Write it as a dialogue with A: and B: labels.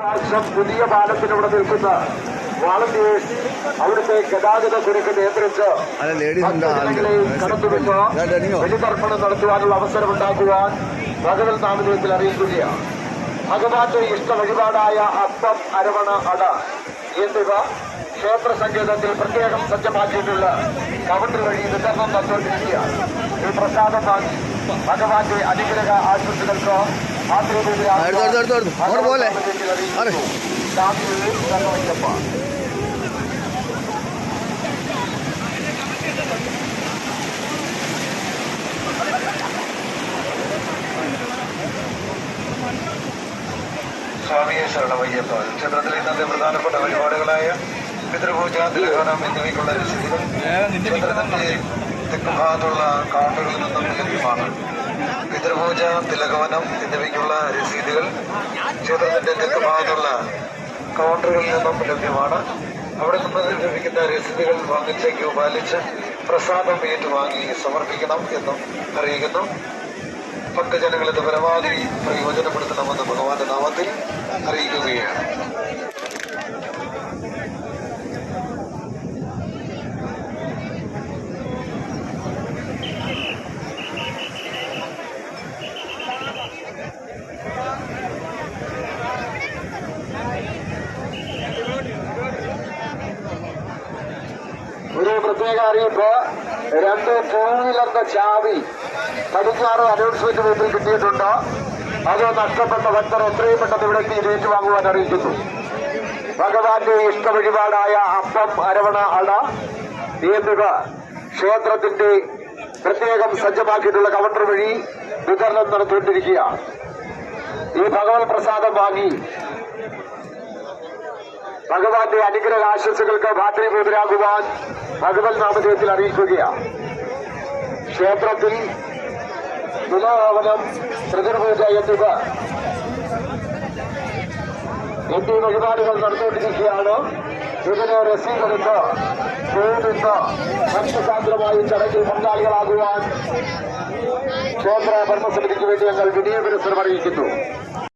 A: പ്രാവശ്യം പുതിയ പാലത്തിനവിടെ നിൽക്കുന്ന വാളണ്ടിയേഴ്സ് അവിടുത്തെ ഗതാഗത കുരുക്ക് നിയന്ത്രിച്ച് കടത്തിവിട്ട് ബലിതർപ്പണം നടത്തുവാനുള്ള അവസരമുണ്ടാക്കുവാൻ ഭഗവത് നാമദേവത്തിൽ അറിയിക്കുകയാണ്. ഭഗവാന്റെ ഇഷ്ട വഴിപാടായ അപ്പം അരവണ അട എന്നിവ ക്ഷേത്ര സങ്കേതത്തിൽ പ്രത്യേകം സജ്ജമാക്കിയിട്ടുള്ള കവണ്ടർ വഴി വിതരണം തന്നുകൊണ്ടിരിക്കുകയാണ് ഈ പ്രസാദം വാങ്ങി ഭഗവാന്റെ അനുഗ്രഹ ആശംസകൾക്ക്
B: അടുത്ത് അടുത്ത് അടുത്ത്. അങ്ങോട്ട് പോലെ.
A: മാതൃ
C: സ്വാമിയെ ശരണമയ്യപ്പ ക്ഷേത്രത്തിലെ ഇന്നത്തെ പ്രധാനപ്പെട്ട പരിപാടികളായ പിതൃപൂജ തിലഹനം എന്നിവയ്ക്കുള്ള രസീതുകൾ ക്ഷേത്രത്തിന്റെ തെക്കുഭാഗത്തുള്ള നിന്നും ലഭ്യമാണ് പിതൃപൂജ തിലകവനം എന്നിവയ്ക്കുള്ള രസീതുകൾ ക്ഷേത്രത്തിന്റെ തെക്ക് ഭാഗത്തുള്ള കൗണ്ടറുകളിൽ നിന്നും ലഭ്യമാണ്. അവിടെ നിന്ന് ലഭിക്കുന്ന രസീതുകൾ വാങ്ങിച്ചേക്ക് പാലിച്ച് പ്രസാദം ഏറ്റുവാങ്ങി സമർപ്പിക്കണം എന്നും അറിയിക്കുന്നു. ഭക്തജനങ്ങൾ ഇത് പരമാവധി പ്രയോജനപ്പെടുത്തണമെന്ന് ഭഗവാന്റെ നാമത്തിൽ അറിയിക്കുകയാണ്.
A: പ്രത്യേക അറിയിപ്പ് രണ്ട് ടൂ വീലറിന്റെ ചാവി പടിഞ്ഞാറ് അനൗൺസ്മെന്റ് വീട്ടിൽ കിട്ടിയിട്ടുണ്ട്? അത് നഷ്ടപ്പെട്ട ഭക്തർ എത്രയും പെട്ടെന്ന് ഇവിടെ എത്തി ഇത് ഏറ്റുവാങ്ങുവാൻ അറിയിക്കുന്നു. ഭഗവാന്റെ ഇഷ്ട വഴിപാടായ അപ്പം അരവണ അട എന്നിവ ക്ഷേത്രത്തിന്റെ പ്രത്യേകം സജ്ജമാക്കിയിട്ടുള്ള കവണ്ടർ വഴി വിതരണം നടത്തിക്കൊണ്ടിരിക്കുകയാണ്. ഈ ഭഗവത് പ്രസാദം വാങ്ങി ഭഗവാന്റെ അനുഗ്രഹ ആശംസകൾക്ക് ഭാദ്രീപൂതരാകുവാൻ ഭഗവത് നാമധേയത്തിൽ അറിയിക്കുകയാണ് ക്ഷേത്രത്തിൽ തുലാവനം പ്രതിർപൂജ എന്നിവ. എന്നീ വഴിപാടുകൾ നടന്നുകൊണ്ടിരിക്കുകയാണ്. ഇതിന് രസീതെടുത്ത് പോകുന്ന ഭക്തസാന്ദ്രമായി ചടങ്ങിൽ പങ്കാളികളാകുവാൻ ക്ഷേത്ര ഭരണസമിതിക്ക് വേണ്ടി ഞങ്ങൾ വിനയ പുരസ്സരം അറിയിക്കുന്നു.